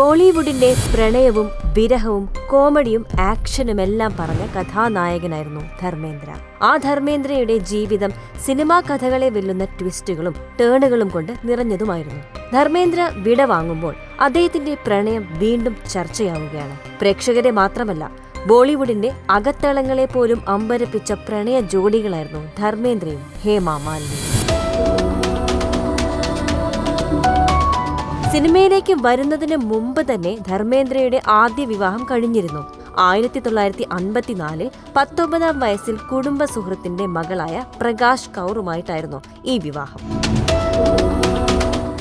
ബോളിവുഡിന്റെ പ്രണയവും വിരഹവും കോമഡിയും ആക്ഷനും എല്ലാം പറഞ്ഞ കഥാനായകനായിരുന്നു ധർമ്മേന്ദ്ര. ആ ധർമ്മേന്ദ്രയുടെ ജീവിതം സിനിമാ കഥകളെ വെല്ലുന്ന ട്വിസ്റ്റുകളും ടേണുകളും കൊണ്ട് നിറഞ്ഞതുമായിരുന്നു. ധർമ്മേന്ദ്ര വിട വാങ്ങുമ്പോൾ അദ്ദേഹത്തിന്റെ പ്രണയം വീണ്ടും ചർച്ചയാവുകയാണ്. പ്രേക്ഷകരെ മാത്രമല്ല ബോളിവുഡിന്റെ അകത്തളങ്ങളെ പോലും അമ്പരപ്പിച്ച പ്രണയ ജോഡികളായിരുന്നു ധർമ്മേന്ദ്രയും ഹേമ മാലിനിയും. സിനിമയിലേക്ക് വരുന്നതിന് മുമ്പ് തന്നെ ധർമ്മേന്ദ്രയുടെ ആദ്യ വിവാഹം കഴിഞ്ഞിരുന്നു. ആയിരത്തി തൊള്ളായിരത്തി അൻപത്തിനാലിൽ പത്തൊമ്പതാം വയസ്സിൽ കുടുംബ സുഹൃത്തിന്റെ മകളായ പ്രകാശ് കൗറുമായിട്ടായിരുന്നു ഈ വിവാഹം.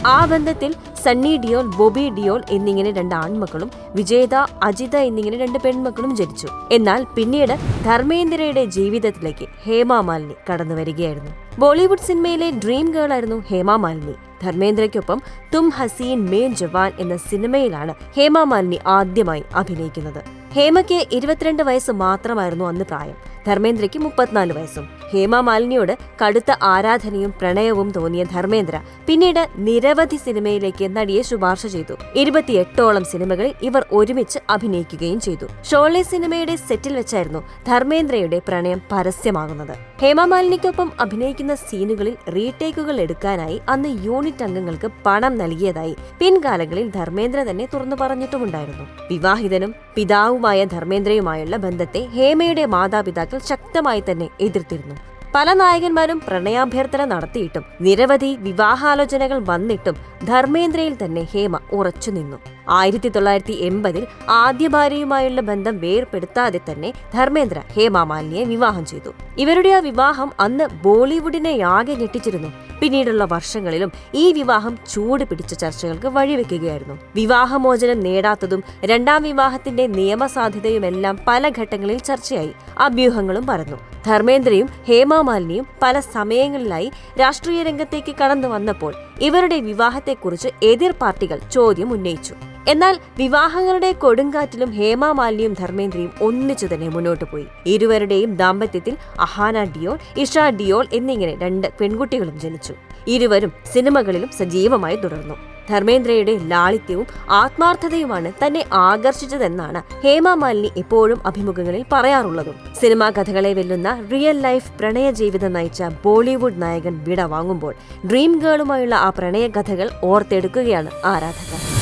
ആ ബന്ധത്തിൽ സണ്ണി ഡിയോൾ ബോബി ഡിയോൾ എന്നിങ്ങനെ രണ്ട് ആൺമക്കളും വിജേത അജിത എന്നിങ്ങനെ രണ്ട് പെൺമക്കളും ജനിച്ചു. എന്നാൽ പിന്നീട് ധർമ്മേന്ദ്രയുടെ ജീവിതത്തിലേക്ക് ഹേമ മാലിനി കടന്നു വരികയായിരുന്നു. ബോളിവുഡ് സിനിമയിലെ ഡ്രീം ഗേൾ ആയിരുന്നു ഹേമ മാലിനി. ധർമ്മേന്ദ്രയ്ക്കൊപ്പം തും ഹസീൻ മേ ജവാൻ എന്ന സിനിമയിലാണ് ഹേമ മാലിനി ആദ്യമായി അഭിനയിക്കുന്നത്. ഹേമയ്ക്ക് ഇരുപത്തിരണ്ട് വയസ്സ് മാത്രമായിരുന്നു അന്ന് പ്രായം. ധർമ്മേന്ദ്രയ്ക്ക് മുപ്പത്തിനാല് വയസ്സും. ഹേമ മാലിനിയോട് കടുത്ത ആരാധനയും പ്രണയവും തോന്നിയ ധർമ്മേന്ദ്ര പിന്നീട് നിരവധി സിനിമയിലേക്ക് നടിയെ ശുപാർശ ചെയ്തു. ഇരുപത്തിയെട്ടോളം സിനിമകളിൽ ഇവർ ഒരുമിച്ച് അഭിനയിക്കുകയും ചെയ്തു. ഷോളെ സിനിമയുടെ സെറ്റിൽ വെച്ചായിരുന്നു ധർമ്മേന്ദ്രയുടെ പ്രണയം പരസ്യമാകുന്നത്. ഹേമ മാലിനിക്കൊപ്പം അഭിനയിക്കുന്ന സീനുകളിൽ റീടേക്കുകൾ എടുക്കാനായി അന്ന് യൂണിറ്റ് അംഗങ്ങൾക്ക് പണം നൽകിയതായി പിൻകാലങ്ങളിൽ ധർമ്മേന്ദ്ര തന്നെ തുറന്നു പറഞ്ഞിട്ടുമുണ്ടായിരുന്നു. വിവാഹിതനും പിതാവുമായ ധർമ്മേന്ദ്രയുമായുള്ള ബന്ധത്തെ ഹേമയുടെ മാതാപിതാക്കൾ ശക്തമായി തന്നെ എതിർത്തിരുന്നു. പല നായകന്മാരും പ്രണയാഭ്യർത്ഥന നടത്തിയിട്ടും നിരവധി വിവാഹാലോചനകൾ വന്നിട്ടും ധർമ്മേന്ദ്രയിൽ തന്നെ ഹേമ ഉറച്ചുനിന്നു. ആയിരത്തി തൊള്ളായിരത്തി എൺപതിൽ ആദ്യ ഭാര്യയുമായുള്ള ബന്ധം വേർപെടുത്താതെ തന്നെ ധർമ്മേന്ദ്ര ഹേമ മാലിനിയെ വിവാഹം ചെയ്തു. ഇവരുടെ ആ വിവാഹം അന്ന് ബോളിവുഡിനെ ആകെ ഞെട്ടിച്ചിരുന്നു. പിന്നീടുള്ള വർഷങ്ങളിലും ഈ വിവാഹം ചൂട് പിടിച്ച ചർച്ചകൾക്ക് വഴിവെക്കുകയായിരുന്നു. വിവാഹമോചനം നേടാത്തതും രണ്ടാം വിവാഹത്തിന്റെ നിയമസാധ്യതയുമെല്ലാം പല ഘട്ടങ്ങളിൽ ചർച്ചയായി. അഭ്യൂഹങ്ങളും പരന്നു. ധർമ്മേന്ദ്രയും ഹേമാമാലിനിയും പല സമയങ്ങളിലായി രാഷ്ട്രീയ രംഗത്തേക്ക് കടന്നു വന്നപ്പോൾ ഇവരുടെ വിവാഹത്തെക്കുറിച്ച് എതിർ പാർട്ടികൾ ചോദ്യം ഉന്നയിച്ചു. എന്നാൽ വിവാഹങ്ങളുടെ കൊടുങ്കാറ്റിലും ഹേമാമാലിനിയും ധർമ്മേന്ദ്രയും ഒന്നിച്ചു തന്നെ മുന്നോട്ട് പോയി. ഇരുവരുടെയും ദാമ്പത്യത്തിൽ അഹാന ഡിയോൾ ഇഷ ഡിയോൾ എന്നിങ്ങനെ രണ്ട് പെൺകുട്ടികളും ജനിച്ചു. ഇരുവരും സിനിമകളിലും സജീവമായി തുടർന്നു. ധർമ്മേന്ദ്രയുടെ ലാളിത്യവും ആത്മാർത്ഥതയുമാണ് തന്നെ ആകർഷിച്ചതെന്നാണ് ഹേമാമാലിനി എപ്പോഴും അഭിമുഖങ്ങളിൽ പറയാറുള്ളതും. സിനിമാ കഥകളെ വെല്ലുന്ന റിയൽ ലൈഫ് പ്രണയ ജീവിതം നയിച്ച ബോളിവുഡ് നായകൻ വിട വാങ്ങുമ്പോൾ ഡ്രീം ഗേളുമായുള്ള ആ പ്രണയ കഥകൾ ഓർത്തെടുക്കുകയാണ് ആരാധകർ.